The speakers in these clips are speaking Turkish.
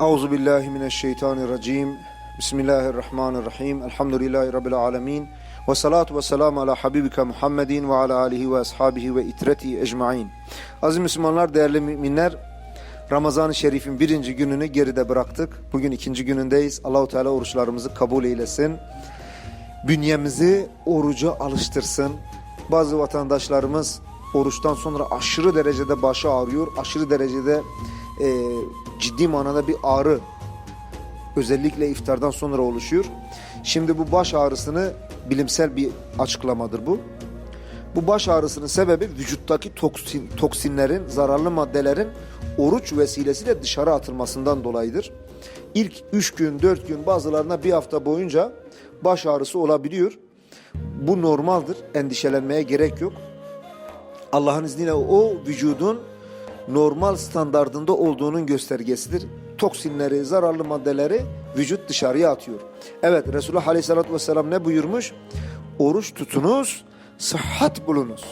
Euzu billahi mineşşeytanirracim. Bismillahirrahmanirrahim. Elhamdülillahi rabbil alamin. Ve salatu ve selamu ala habibika Muhammedin ve ala alihi ve ashabihi ve itreti ecmaîn. Aziz Müslümanlar, değerli müminler, Ramazan-ı Şerif'in birinci gününü geride bıraktık. Bugün ikinci günündeyiz. Allahu Teala oruçlarımızı kabul eylesin. Bünyemizi oruca alıştırsın. Bazı vatandaşlarımız oruçtan sonra aşırı derecede başı ağrıyor. Aşırı derecede e, ciddi manada bir ağrı özellikle iftardan sonra oluşuyor. Şimdi bu baş ağrısını bilimsel bir açıklamadır bu. Bu baş ağrısının sebebi vücuttaki toksin, toksinlerin, zararlı maddelerin oruç vesilesiyle dışarı atılmasından dolayıdır. İlk 3 gün, 4 gün bazılarına bir hafta boyunca baş ağrısı olabiliyor. Bu normaldir. Endişelenmeye gerek yok. Allah'ın izniyle o vücudun normal standardında olduğunun göstergesidir. Toksinleri, zararlı maddeleri vücut dışarıya atıyor. Evet Resulullah Aleyhisselatü Vesselam ne buyurmuş? Oruç tutunuz, sıhhat bulunuz.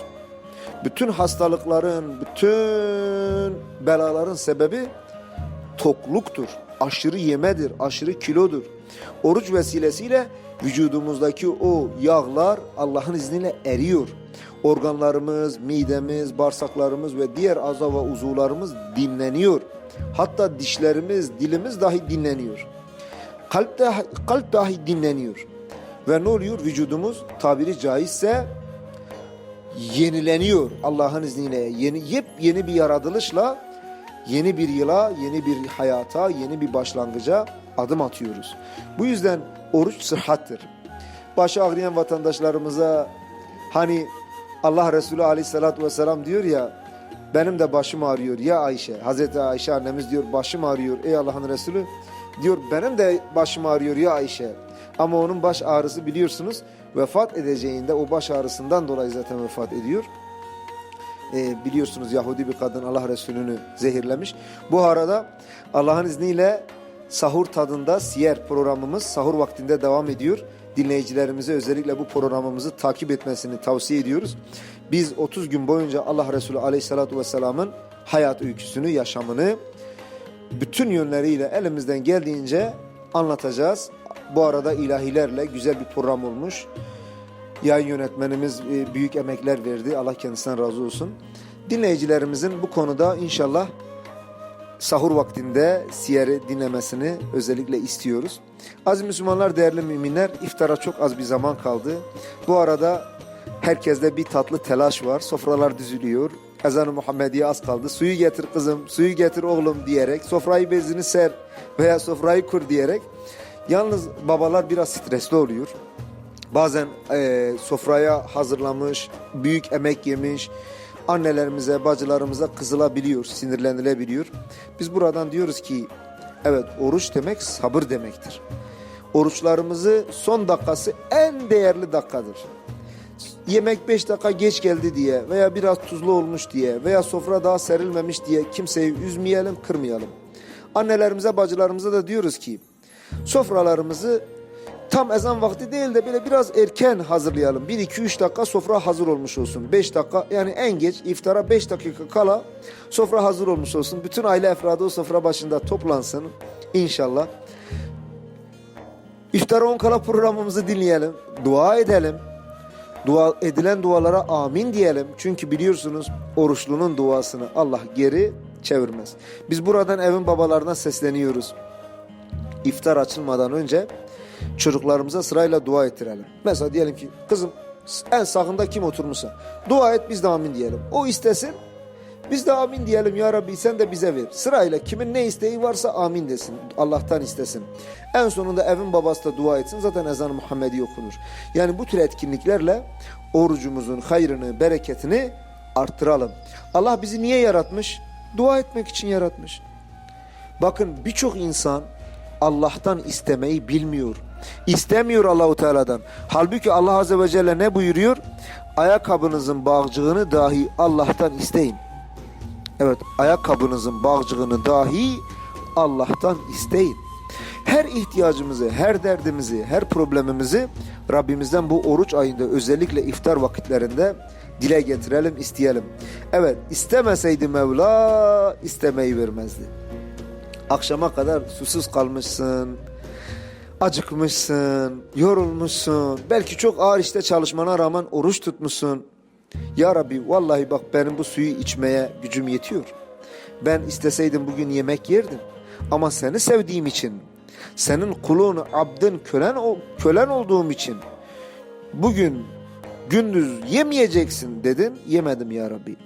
Bütün hastalıkların, bütün belaların sebebi tokluktur. Aşırı yemedir, aşırı kilodur. Oruç vesilesiyle vücudumuzdaki o yağlar Allah'ın izniyle eriyor. Organlarımız, midemiz, bağırsaklarımız ve diğer aza ve uzuvlarımız dinleniyor. Hatta dişlerimiz, dilimiz dahi dinleniyor. Kalp, de, kalp dahi dinleniyor. Ve ne oluyor? Vücudumuz tabiri caizse yenileniyor Allah'ın izniyle. Yeni, yepyeni bir yaratılışla yeni bir yıla, yeni bir hayata, yeni bir başlangıca adım atıyoruz. Bu yüzden oruç sıhhattır. Başı ağrıyan vatandaşlarımıza hani Allah Resulü aleyhissalatü vesselam diyor ya benim de başım ağrıyor ya Ayşe. Hazreti Ayşe annemiz diyor başım ağrıyor ey Allah'ın Resulü. Diyor benim de başım ağrıyor ya Ayşe. Ama onun baş ağrısı biliyorsunuz vefat edeceğinde o baş ağrısından dolayı zaten vefat ediyor. Ee, biliyorsunuz Yahudi bir kadın Allah Resulü'nü zehirlemiş. Bu arada Allah'ın izniyle sahur tadında siyer programımız sahur vaktinde devam ediyor. Dinleyicilerimize özellikle bu programımızı takip etmesini tavsiye ediyoruz. Biz 30 gün boyunca Allah Resulü Aleyhisselatü Vesselam'ın hayat öyküsünü, yaşamını bütün yönleriyle elimizden geldiğince anlatacağız. Bu arada ilahilerle güzel bir program olmuş. Yayın yönetmenimiz e, büyük emekler verdi. Allah kendisinden razı olsun. Dinleyicilerimizin bu konuda inşallah sahur vaktinde siyeri dinlemesini özellikle istiyoruz. Aziz Müslümanlar, değerli müminler, iftara çok az bir zaman kaldı. Bu arada herkeste bir tatlı telaş var. Sofralar düzülüyor. Ezan-ı Muhammediye az kaldı. Suyu getir kızım, suyu getir oğlum diyerek, sofrayı bezini ser veya sofrayı kur diyerek. Yalnız babalar biraz stresli oluyor. Bazen e, sofraya hazırlamış, büyük emek yemiş, annelerimize, bacılarımıza kızılabiliyor, sinirlenilebiliyor. Biz buradan diyoruz ki evet oruç demek sabır demektir. Oruçlarımızı son dakikası en değerli dakikadır. Yemek 5 dakika geç geldi diye veya biraz tuzlu olmuş diye veya sofra daha serilmemiş diye kimseyi üzmeyelim, kırmayalım. Annelerimize, bacılarımıza da diyoruz ki sofralarımızı tam ezan vakti değil de böyle biraz erken hazırlayalım. 1-2-3 dakika sofra hazır olmuş olsun. 5 dakika yani en geç iftara 5 dakika kala sofra hazır olmuş olsun. Bütün aile efradı o sofra başında toplansın inşallah. İftara 10 kala programımızı dinleyelim. Dua edelim. Dua edilen dualara amin diyelim. Çünkü biliyorsunuz oruçlunun duasını Allah geri çevirmez. Biz buradan evin babalarına sesleniyoruz. İftar açılmadan önce çocuklarımıza sırayla dua ettirelim. Mesela diyelim ki kızım en sağında kim oturmuşsa dua et biz de amin diyelim. O istesin biz de amin diyelim ya Rabbi sen de bize ver. Sırayla kimin ne isteği varsa amin desin. Allah'tan istesin. En sonunda evin babası da dua etsin. Zaten ezan-ı Muhammedi okunur. Yani bu tür etkinliklerle orucumuzun hayrını, bereketini arttıralım. Allah bizi niye yaratmış? Dua etmek için yaratmış. Bakın birçok insan Allah'tan istemeyi bilmiyor. İstemiyor Allahu Teala'dan. Halbuki Allah Azze ve Celle ne buyuruyor? Ayakkabınızın bağcığını dahi Allah'tan isteyin. Evet, ayakkabınızın bağcığını dahi Allah'tan isteyin. Her ihtiyacımızı, her derdimizi, her problemimizi Rabbimizden bu oruç ayında özellikle iftar vakitlerinde dile getirelim, isteyelim. Evet, istemeseydi Mevla istemeyi vermezdi. Akşama kadar susuz kalmışsın, acıkmışsın, yorulmuşsun. Belki çok ağır işte çalışmana rağmen oruç tutmuşsun. Ya Rabbi vallahi bak benim bu suyu içmeye gücüm yetiyor. Ben isteseydim bugün yemek yerdim. Ama seni sevdiğim için, senin kulun, abdın, kölen, kölen olduğum için bugün gündüz yemeyeceksin dedin, yemedim ya Rabbi.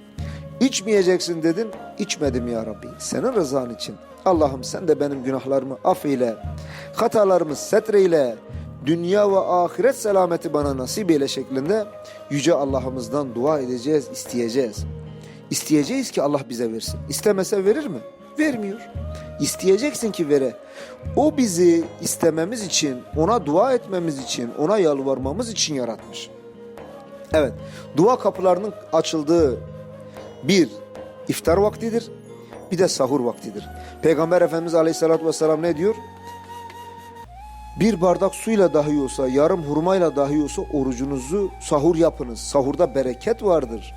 İçmeyeceksin dedin, içmedim ya Rabbi. Senin rızan için. Allah'ım sen de benim günahlarımı affeyle, hatalarımı setreyle, dünya ve ahiret selameti bana nasip eyle şeklinde Yüce Allah'ımızdan dua edeceğiz, isteyeceğiz. İsteyeceğiz ki Allah bize versin. İstemese verir mi? Vermiyor. İsteyeceksin ki vere. O bizi istememiz için, ona dua etmemiz için, ona yalvarmamız için yaratmış. Evet, dua kapılarının açıldığı bir iftar vaktidir, bir de sahur vaktidir. Peygamber Efendimiz Aleyhisselatü Vesselam ne diyor? Bir bardak suyla dahi olsa, yarım hurmayla dahi olsa orucunuzu sahur yapınız. Sahurda bereket vardır.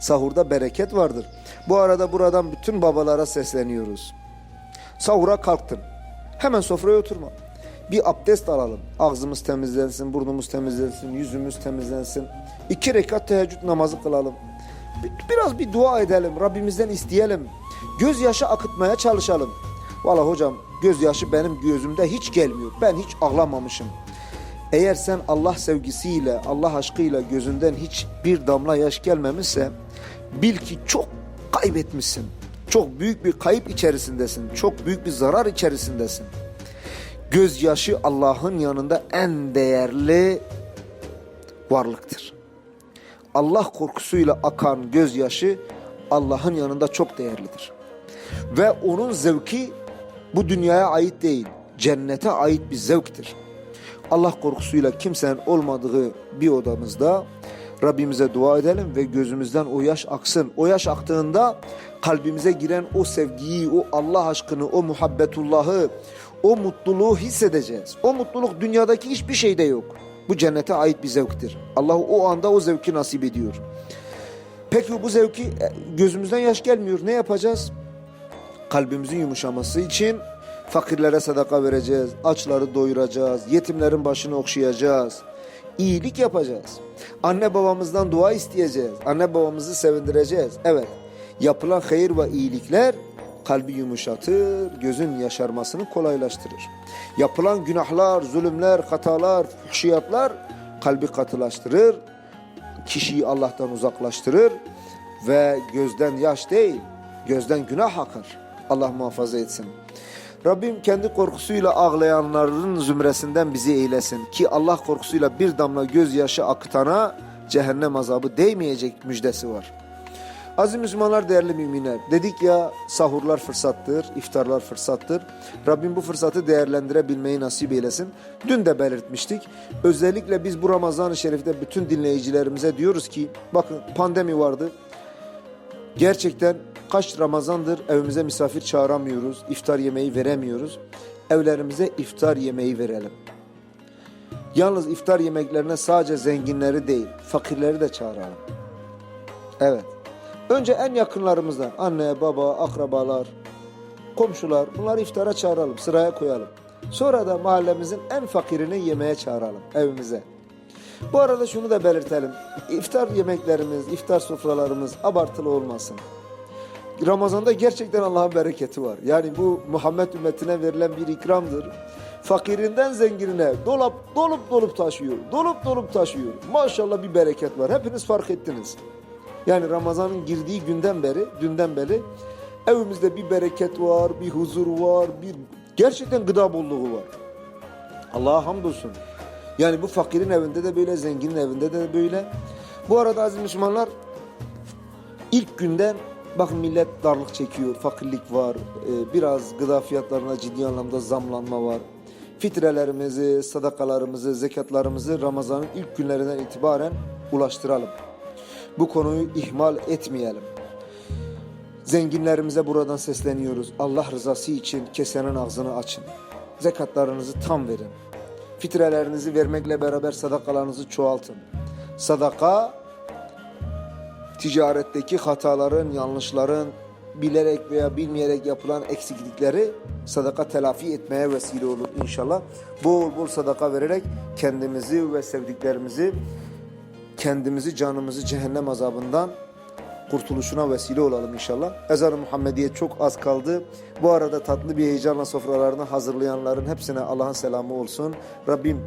Sahurda bereket vardır. Bu arada buradan bütün babalara sesleniyoruz. Sahura kalktın. Hemen sofraya oturma. Bir abdest alalım. Ağzımız temizlensin, burnumuz temizlensin, yüzümüz temizlensin. İki rekat teheccüd namazı kılalım. Bir- Biraz bir dua edelim, Rabbimizden isteyelim. Gözyaşı akıtmaya çalışalım. Valla hocam gözyaşı benim gözümde hiç gelmiyor. Ben hiç ağlamamışım. Eğer sen Allah sevgisiyle, Allah aşkıyla gözünden hiç bir damla yaş gelmemişse bil ki çok kaybetmişsin. Çok büyük bir kayıp içerisindesin. Çok büyük bir zarar içerisindesin. Gözyaşı Allah'ın yanında en değerli varlıktır. Allah korkusuyla akan gözyaşı Allah'ın yanında çok değerlidir. Ve onun zevki bu dünyaya ait değil, cennete ait bir zevktir. Allah korkusuyla kimsenin olmadığı bir odamızda Rabbimize dua edelim ve gözümüzden o yaş aksın. O yaş aktığında kalbimize giren o sevgiyi, o Allah aşkını, o muhabbetullahı, o mutluluğu hissedeceğiz. O mutluluk dünyadaki hiçbir şeyde yok. Bu cennete ait bir zevktir. Allah o anda o zevki nasip ediyor. Peki bu zevki e, gözümüzden yaş gelmiyor. Ne yapacağız? Kalbimizin yumuşaması için fakirlere sadaka vereceğiz, açları doyuracağız, yetimlerin başını okşayacağız, iyilik yapacağız. Anne babamızdan dua isteyeceğiz, anne babamızı sevindireceğiz. Evet, yapılan hayır ve iyilikler kalbi yumuşatır, gözün yaşarmasını kolaylaştırır. Yapılan günahlar, zulümler, hatalar, fuhşiyatlar kalbi katılaştırır, kişiyi Allah'tan uzaklaştırır ve gözden yaş değil, gözden günah akar. Allah muhafaza etsin. Rabbim kendi korkusuyla ağlayanların zümresinden bizi eylesin ki Allah korkusuyla bir damla gözyaşı akıtana cehennem azabı değmeyecek müjdesi var. Aziz Müslümanlar, değerli müminler. Dedik ya sahurlar fırsattır, iftarlar fırsattır. Rabbim bu fırsatı değerlendirebilmeyi nasip eylesin. Dün de belirtmiştik. Özellikle biz bu Ramazan-ı Şerif'te bütün dinleyicilerimize diyoruz ki bakın pandemi vardı. Gerçekten kaç Ramazandır evimize misafir çağıramıyoruz, iftar yemeği veremiyoruz. Evlerimize iftar yemeği verelim. Yalnız iftar yemeklerine sadece zenginleri değil, fakirleri de çağıralım. Evet. Önce en yakınlarımızdan anne, baba, akrabalar, komşular bunları iftara çağıralım, sıraya koyalım. Sonra da mahallemizin en fakirini yemeğe çağıralım evimize. Bu arada şunu da belirtelim. İftar yemeklerimiz, iftar sofralarımız abartılı olmasın. Ramazan'da gerçekten Allah'ın bereketi var. Yani bu Muhammed ümmetine verilen bir ikramdır. Fakirinden zenginine dolap dolup dolup taşıyor. Dolup dolup taşıyor. Maşallah bir bereket var. Hepiniz fark ettiniz. Yani Ramazan'ın girdiği günden beri, dünden beri evimizde bir bereket var, bir huzur var, bir gerçekten gıda bolluğu var. Allah'a hamdolsun. Yani bu fakirin evinde de böyle, zenginin evinde de böyle. Bu arada aziz Müslümanlar ilk günden bakın millet darlık çekiyor, fakirlik var, e, biraz gıda fiyatlarına ciddi anlamda zamlanma var. Fitrelerimizi, sadakalarımızı, zekatlarımızı Ramazan'ın ilk günlerinden itibaren ulaştıralım. Bu konuyu ihmal etmeyelim. Zenginlerimize buradan sesleniyoruz. Allah rızası için kesenin ağzını açın. Zekatlarınızı tam verin. Fitrelerinizi vermekle beraber sadakalarınızı çoğaltın. Sadaka ticaretteki hataların, yanlışların bilerek veya bilmeyerek yapılan eksiklikleri sadaka telafi etmeye vesile olur inşallah. Bol bol sadaka vererek kendimizi ve sevdiklerimizi kendimizi canımızı cehennem azabından kurtuluşuna vesile olalım inşallah. Ezan-ı Muhammediye çok az kaldı. Bu arada tatlı bir heyecanla sofralarını hazırlayanların hepsine Allah'ın selamı olsun. Rabbim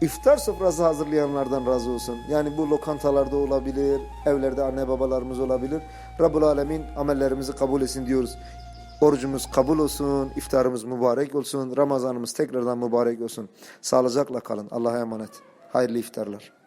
iftar sofrası hazırlayanlardan razı olsun. Yani bu lokantalarda olabilir, evlerde anne babalarımız olabilir. Rabbul Alemin amellerimizi kabul etsin diyoruz. Orucumuz kabul olsun, iftarımız mübarek olsun, Ramazanımız tekrardan mübarek olsun. Sağlıcakla kalın. Allah'a emanet. Hayırlı iftarlar.